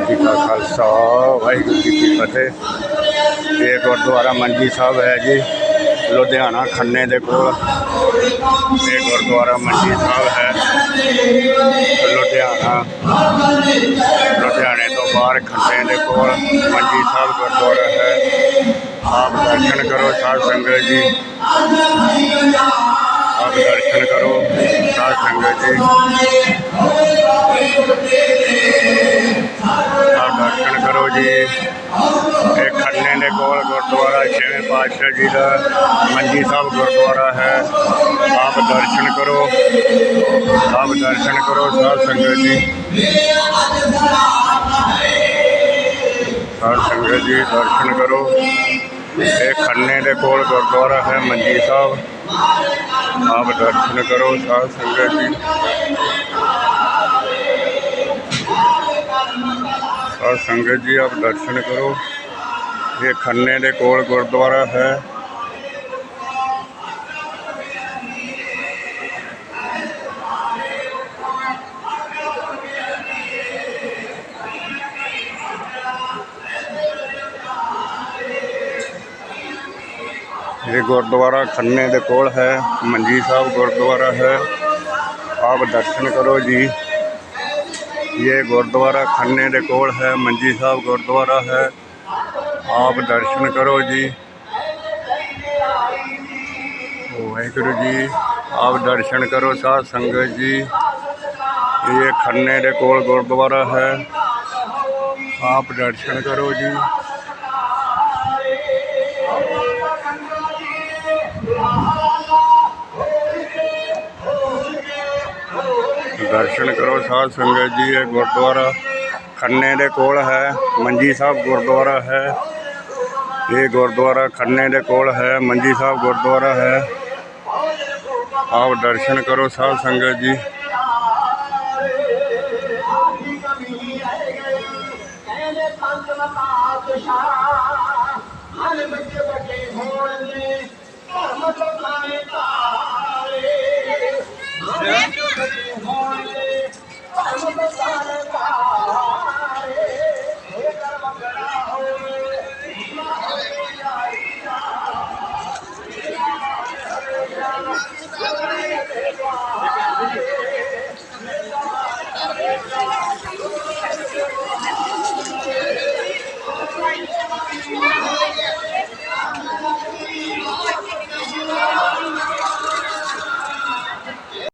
ਵਾਹਿਗੁਰੂ ਜੀ ਕਾ ਖਾਲਸਾ, ਵਾਹਿਗੁਰੂ ਜੀ ਕੀ ਫਤਿਹ। ਇਹ ਗੁਰਦੁਆਰਾ ਮੰਜੀ ਸਾਹਿਬ ਹੈ ਜੀ, ਲੁਧਿਆਣਾ ਖੰਨੇ ਦੇ ਕੋਲ। ਇਹ ਗੁਰਦੁਆਰਾ ਮੰਜੀ ਸਾਹਿਬ ਹੈ, ਲੁਧਿਆਣਾ। ਲੁਧਿਆਣੇ ਤੋਂ ਬਾਹਰ ਖੰਨੇ ਦੇ ਕੋਲ ਮੰਜੀ ਸਾਹਿਬ ਗੁਰਦੁਆਰਾ ਹੈ। ਆਪ ਦਰਸ਼ਨ ਕਰੋ ਸਾਧ ਸੰਗਤ ਜੀ। ਆਪ ਦਰਸ਼ਨ ਕਰੋ ਸਾਧ ਸੰਗਤ ਜੀ। ਦਰਸ਼ਨ ਜੀ। ਇਹ ਖੰਨੇ ਦੇ ਕੋਲ ਗੁਰਦੁਆਰਾ ਛੇਵੇਂ ਪਾਤਸ਼ਾਹ ਜੀ ਦਾ ਮੰਜੀ ਸਾਹਿਬ ਗੁਰਦੁਆਰਾ ਹੈ। ਆਪ ਦਰਸ਼ਨ ਕਰੋ। ਆਪ ਦਰਸ਼ਨ ਕਰੋ ਸਾਧ ਸੰਗਤ ਜੀ। ਸਾਧ ਸੰਗਤ ਜੀ, ਦਰਸ਼ਨ ਕਰੋ। ਇਹ ਖੰਨੇ ਦੇ ਕੋਲ ਗੁਰਦੁਆਰਾ ਹੈ ਮੰਜੀ ਸਾਹਿਬ। ਆਪ ਦਰਸ਼ਨ ਕਰੋ ਸਾਧ ਸੰਗਤ ਜੀ। ਸਾਧ ਸੰਗਤ ਜੀ, ਆਪ ਦਰਸ਼ਨ ਕਰੋ। ਇਹ ਖੰਨੇ ਦੇ ਕੋਲ ਗੁਰਦੁਆਰਾ ਹੈ। ਇਹ ਗੁਰਦੁਆਰਾ ਖੰਨੇ ਦੇ ਕੋਲ ਹੈ। ਮੰਜੀ ਸਾਹਿਬ ਗੁਰਦੁਆਰਾ ਹੈ। ਆਪ ਦਰਸ਼ਨ ਕਰੋ ਜੀ। ਇਹ ਗੁਰਦੁਆਰਾ ਖੰਨੇ ਦੇ ਕੋਲ ਹੈ ਮੰਜੀ ਸਾਹਿਬ ਗੁਰਦੁਆਰਾ ਹੈ ਆਪ ਦਰਸ਼ਨ ਕਰੋ ਜੀ ਵਾਹਿਗੁਰੂ ਜੀ ਆਪ ਦਰਸ਼ਨ ਕਰੋ ਸਾਧ ਸੰਗਤ ਜੀ ਇਹ ਖੰਨੇ ਦੇ ਕੋਲ ਗੁਰਦੁਆਰਾ ਹੈ ਆਪ ਦਰਸ਼ਨ ਕਰੋ ਜੀ ਦਰਸ਼ਨ ਕਰੋ, ਸਾਧ ਸੰਗਤ ਜੀ, ਇਹ ਗੁਰਦੁਆਰਾ ਖੰਨੇ ਦੇ ਕੋਲ ਹੈ, ਮੰਜੀ ਸਾਹਿਬ ਗੁਰਦੁਆਰਾ ਹੈ। ਇਹ ਗੁਰਦੁਆਰਾ ਖੰਨੇ ਦੇ ਕੋਲ ਹੈ, ਮੰਜੀ ਸਾਹਿਬ ਗੁਰਦੁਆਰਾ ਹੈ। ਆਪ ਦਰਸ਼ਨ ਕਰੋ, ਸਾਧ ਸੰਗਤ ਜੀ। ਹਰ ਬੱਚੇ ਵੱਡੇ ਹੋਣ ਦੇ ਧਰਮ ਤੋਂ ਖਾਣੇ Yeah.